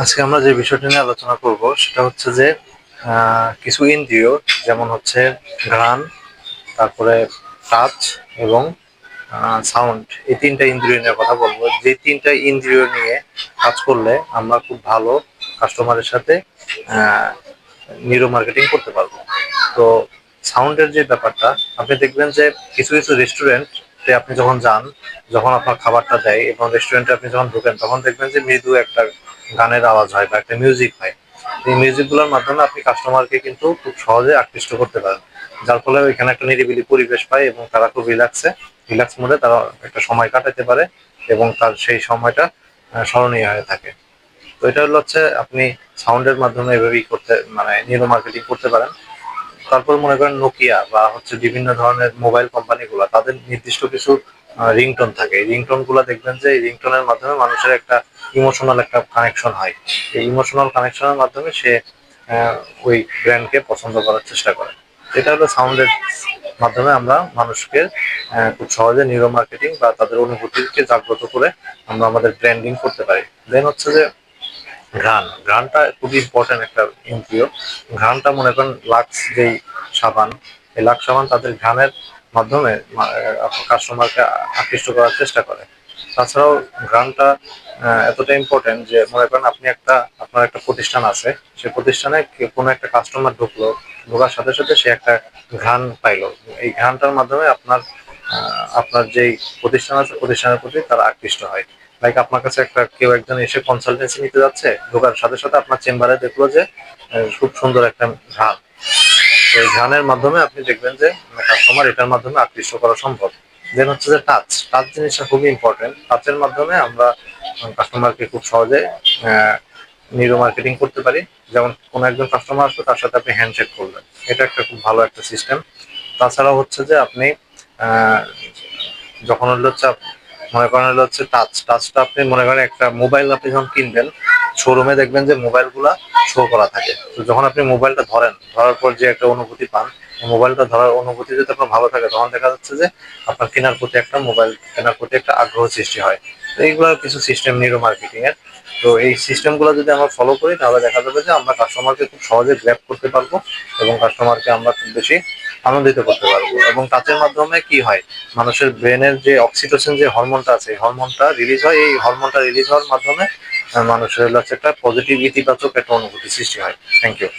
আজকে আমরা যে বিষয়টি নিয়ে আলোচনা করব, সেটা হচ্ছে যে কিছু ইন্দ্রিয়, যেমন হচ্ছে ঘ্রাণ, তারপরে টাচ এবং সাউন্ড, এই তিনটা ইন্দ্রিয় নিয়ে কথা বলব। যে তিনটা ইন্দ্রিয় নিয়ে কাজ করলে আমরা খুব ভালো কাস্টমারের সাথে নিউরো মার্কেটিং করতে পারব। তো সাউন্ডের যে ব্যাপারটা, আপনি দেখবেন যে কিছু কিছু রেস্টুরেন্টে আপনি যখন যান, যখন আপনার খাবারটা দেয় এবং রেস্টুরেন্টে আপনি যখন ঢোকেন, তখন দেখবেন যে মৃদু একটা গানের আওয়াজ হয় বা একটা মিউজিক হয়। এই মিউজিকগুলোর মাধ্যমে আপনি কাস্টমারকে কিন্তু খুব সহজে আকৃষ্ট করতে পারেন। যার ফলে ওইখানে একটা নিরিবিলি পরিবেশ পায় এবং তারা খুব রিল্যাক্সে রিল্যাক্স মোডে তারা একটা সময় কাটাতে পারে এবং তার সেই সময়টা স্মরণীয় হয়ে থাকে। তো এটা হলো হচ্ছে আপনি সাউন্ডের মাধ্যমে এভাবেই করতে মানে নিউরো মার্কেটিং করতে পারেন। তারপর মনে করেন নোকিয়া বা হচ্ছে বিভিন্ন ধরনের মোবাইল কোম্পানিগুলো তাদের নির্দিষ্ট কিছু রিংটোন থাকে। এই রিংটোনগুলো দেখবেন যে এই রিংটোনের মাধ্যমে মানুষের একটা ইমোশনাল একটা কানেকশন হয়। এই ইমোশনাল কানেকশনের মাধ্যমে সে ওই ব্র্যান্ডকে পছন্দ করার চেষ্টা করে। এটা হলো সাউন্ডের মাধ্যমে আমরা মানুষকে খুব সহজে নিউরো মার্কেটিং বা তাদের অনুভূতিকে জাগ্রত করে আমরা আমাদের ব্র্যান্ডিং করতে পারি। দেন হচ্ছে যে ঘ্রাণ। ঘ্রাণটা খুবই ইম্পর্টেন্ট একটা ইন্দ্রিয়। ঘ্রাণটা মনে করেন লাক্স যেই সাবান, এই লাক্স সাবান তাদের ঘ্রাণের মাধ্যমে কাস্টমারকে আকৃষ্ট করার চেষ্টা করে। তাছাড়াও আহ, এতটা ইম্পর্টেন্ট যে মনে করেন আপনি একটা আপনার একটা প্রতিষ্ঠান আছে সেই প্রতিষ্ঠানে কোনো একটা কাস্টমার ঢুকলো ঢোকার সাথে সাথে সে একটা ঘ্রাণ পাইলো। এই ঘ্রাণটার মাধ্যমে আপনার আপনার যেই প্রতিষ্ঠান আছে প্রতিষ্ঠানের প্রতি তারা আকৃষ্ট হয়। লাইক আপনার কাছে একটা কেউ একজন এসে কনসালটেন্সি নিতে যাচ্ছে ঢোকার সাথে সাথে আপনার চেম্বারে দেখল যে খুব সুন্দর একটা ঘ্রাণ। তো এই ঘ্রাণের মাধ্যমে আপনি দেখবেন যে কাস্টমার এটার মাধ্যমে আকৃষ্ট করা সম্ভব। দেন হচ্ছে যে টাচ টাচ জিনিসটা খুবই ইম্পর্টেন্ট টাচের মাধ্যমে আমরা কাস্টমারকে খুব সহজে নিউরো মার্কেটিং করতে পারি। যেমন কোনো একজন কাস্টমার আসবে, তার সাথে আপনি হ্যান্ডশেক করবেন। এটা একটা খুব ভালো একটা সিস্টেম তাছাড়াও হচ্ছে যে আপনি যখন হলো হচ্ছে মনে করেন হলো হচ্ছে টাচ টাচটা আপনি মনে করেন একটা মোবাইল আপনি যখন কিনবেন। শোরুমে দেখবেন যে মোবাইলগুলা শো করা থাকে। তো যখন আপনি মোবাইলটা ধরেন, ধরার পর যে একটা অনুভূতি পান মোবাইলটা ধরার অনুভূতি যদি আপনার ভালো থাকে, তখন দেখা যাচ্ছে যে আপনার কেনার প্রতি একটা মোবাইল কেনার প্রতি একটা আগ্রহ সৃষ্টি হয়। তো এইগুলো কিছু সিস্টেম নিউরো মার্কেটিং এর। তো এই সিস্টেমগুলো যদি আমরা ফলো করি, তাহলে দেখা যাবে যে আমরা কাস্টমারকে খুব সহজে গ্র্যাপ করতে পারব এবং কাস্টমারকে আমরা খুব বেশি আনন্দিত করতে পারব। এবং টাচের মাধ্যমে কি হয়? মানুষের ব্রেনের যে অক্সিটোসিন যে হরমোনটা আছে হরমোনটা রিলিজ হয়। এই হরমোনটা রিলিজ হওয়ার মাধ্যমে মানুষের কাছে একটা পজিটিভ ইতিবাচক একটা অনুভূতি সৃষ্টি হয়। Thank you